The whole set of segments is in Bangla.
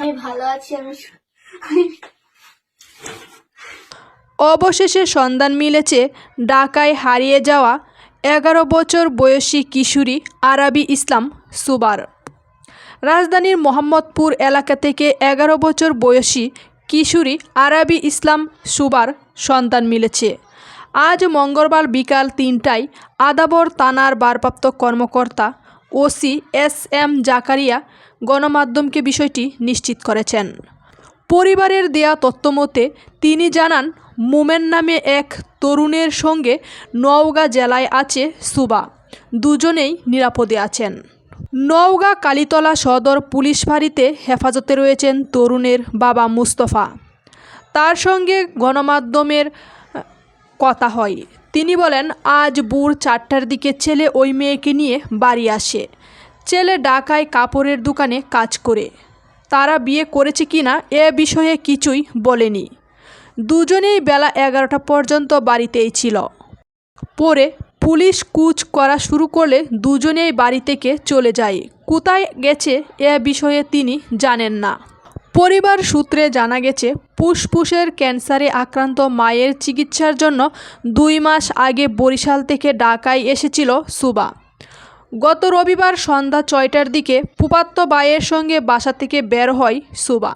আমি ভালো আছি, আমি অবশেষে সন্ধান মিলেছে, ঢাকায় হারিয়ে যাওয়া এগারো বছর বয়সী কিশোরী আরাবি ইসলাম সুবার। রাজধানীর মোহাম্মদপুর এলাকা থেকে এগারো বছর বয়সী কিশোরী আরাবি ইসলাম সুবার সন্তান মিলেছে। আজ মঙ্গলবার বিকাল তিনটায় আদাবর থানার ভারপ্রাপ্ত কর্মকর্তা ওসি এস এম জাকারিয়া গণমাধ্যমকে বিষয়টি নিশ্চিত করেছেন। পরিবারের দেয়া তথ্যমতে তিনি জানান, মোমেন নামে এক তরুণের সঙ্গে নওগাঁ জেলায় আছে সুবা। দুজনেই নিরাপদে আছেন। নওগাঁ কালীতলা সদর পুলিশ ফাঁড়িতে হেফাজতে রয়েছেন তরুণের বাবা মুস্তফা। তার সঙ্গে গণমাধ্যমের কথা হয়। তিনি বলেন, আজ ভোর চারটার দিকে ছেলে ওই মেয়েকে নিয়ে বাড়ি আসে। ছেলে ঢাকায় কাপড়ের দোকানে কাজ করে। তারা বিয়ে করেছে কিনা এ বিষয়ে কিছুই বলেনি। দুজনেই বেলা এগারোটা পর্যন্ত বাড়িতেই ছিল। পরে পুলিশ কুচ করা শুরু করলে দুজনেই বাড়ি থেকে চলে যায়। কোথায় গেছে এ বিষয়ে তিনি জানেন না। পরিবার সূত্রে জানা গেছে, ফুসফুসের ক্যান্সারে আক্রান্ত মায়ের চিকিৎসার জন্য দুই মাস আগে বরিশাল থেকে ঢাকায় এসেছিল সুবা। গত রবিবার সন্ধ্যা ছয়টার দিকে ফুপাত্ত বাইয়ের সঙ্গে বাসা থেকে বের হয় সুবা।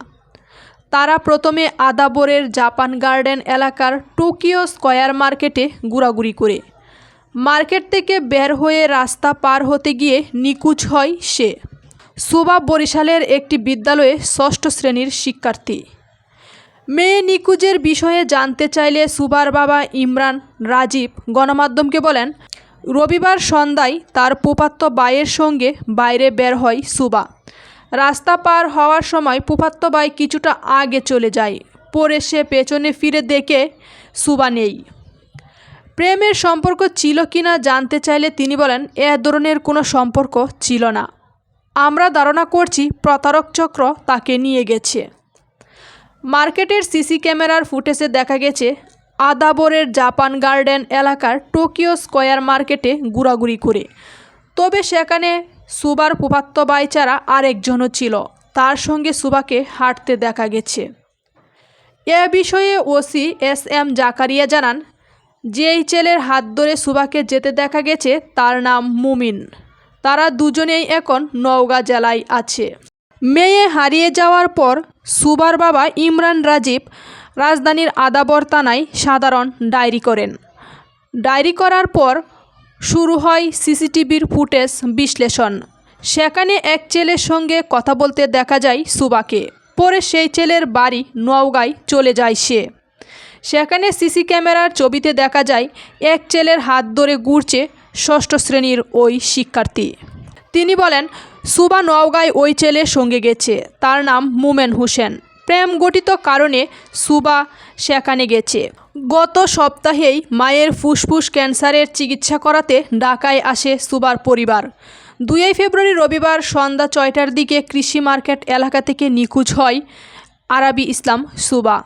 তারা প্রথমে আদাবরের জাপান গার্ডেন এলাকার টোকিও স্কয়ার মার্কেটে ঘোরাঘুরি করে। মার্কেট থেকে বের হয়ে রাস্তা পার হতে গিয়ে নিকুচ হয় সে। সুবা বরিশালের একটি বিদ্যালয়ে ষষ্ঠ শ্রেণির শিক্ষার্থী। মেয়ে নিকুজের বিষয়ে জানতে চাইলে সুবার বাবা ইমরান রাজীব গণমাধ্যমকে বলেন, রবিবার সন্ধ্যায় তার পুপাত্ত বাইয়ের সঙ্গে বাইরে বের হয় সুবা। রাস্তা পার হওয়ার সময় পুপাত্ত বাই কিছুটা আগে চলে যায়, পরে সে পেছনে ফিরে দেখে সুবা নেই। প্রেমের সম্পর্ক ছিল কিনা জানতে চাইলে তিনি বলেন, এ ধরনের কোনো সম্পর্ক ছিল না। আমরা ধারণা করছি প্রতারক চক্র তাকে নিয়ে গেছে। মার্কেটের সিসি ক্যামেরার ফুটেজে দেখা গেছে, আদাবরের জাপান গার্ডেন এলাকার টোকিও স্কয়ার মার্কেটে ঘোরাঘুরি করে। তবে সেখানে সুবার ফুফাত্ত বাই ছাড়া আরেকজনও ছিল। তার সঙ্গে সুবাকে হাঁটতে দেখা গেছে। এ বিষয়ে ওসি এস এম জাকারিয়া জানান, যেই ছেলের হাত ধরে সুবাকে যেতে দেখা গেছে, তার নাম মুমিন। তারা দুজনেই এখন নওগাঁ জেলায় আছে। মেয়ে হারিয়ে যাওয়ার পর সুবার বাবা ইমরান রাজীব রাজধানীর আদাবর থানায় সাধারণ ডায়েরি করেন। ডায়েরি করার পর শুরু হয় সিসিটিভির ফুটেজ বিশ্লেষণ। সেখানে এক ছেলের সঙ্গে কথা বলতে দেখা যায় সুবাকে। পরে সেই ছেলের বাড়ি নওগাঁয় চলে যায় সে। সেখানে সিসি ক্যামেরার ছবিতে দেখা যায়, এক ছেলের হাত ধরে ঘুরছে ষষ্ঠ শ্রেণির ওই শিক্ষার্থী। তিনি বলেন, সুবা নওগাঁয় ওই ছেলের সঙ্গে গেছে। তার নাম মুমেন হোসেন। প্রেম গঠিত কারণে সুবা সেখানে গেছে। গত সপ্তাহেই মায়ের ফুসফুস ক্যান্সারের চিকিৎসা করাতে ঢাকায় আসে সুবার পরিবার। দুই ফেব্রুয়ারি রবিবার সন্ধ্যা ছয়টার দিকে কৃষি মার্কেট এলাকা থেকে নিখোঁজ হয় আরাবি ইসলাম সুবা।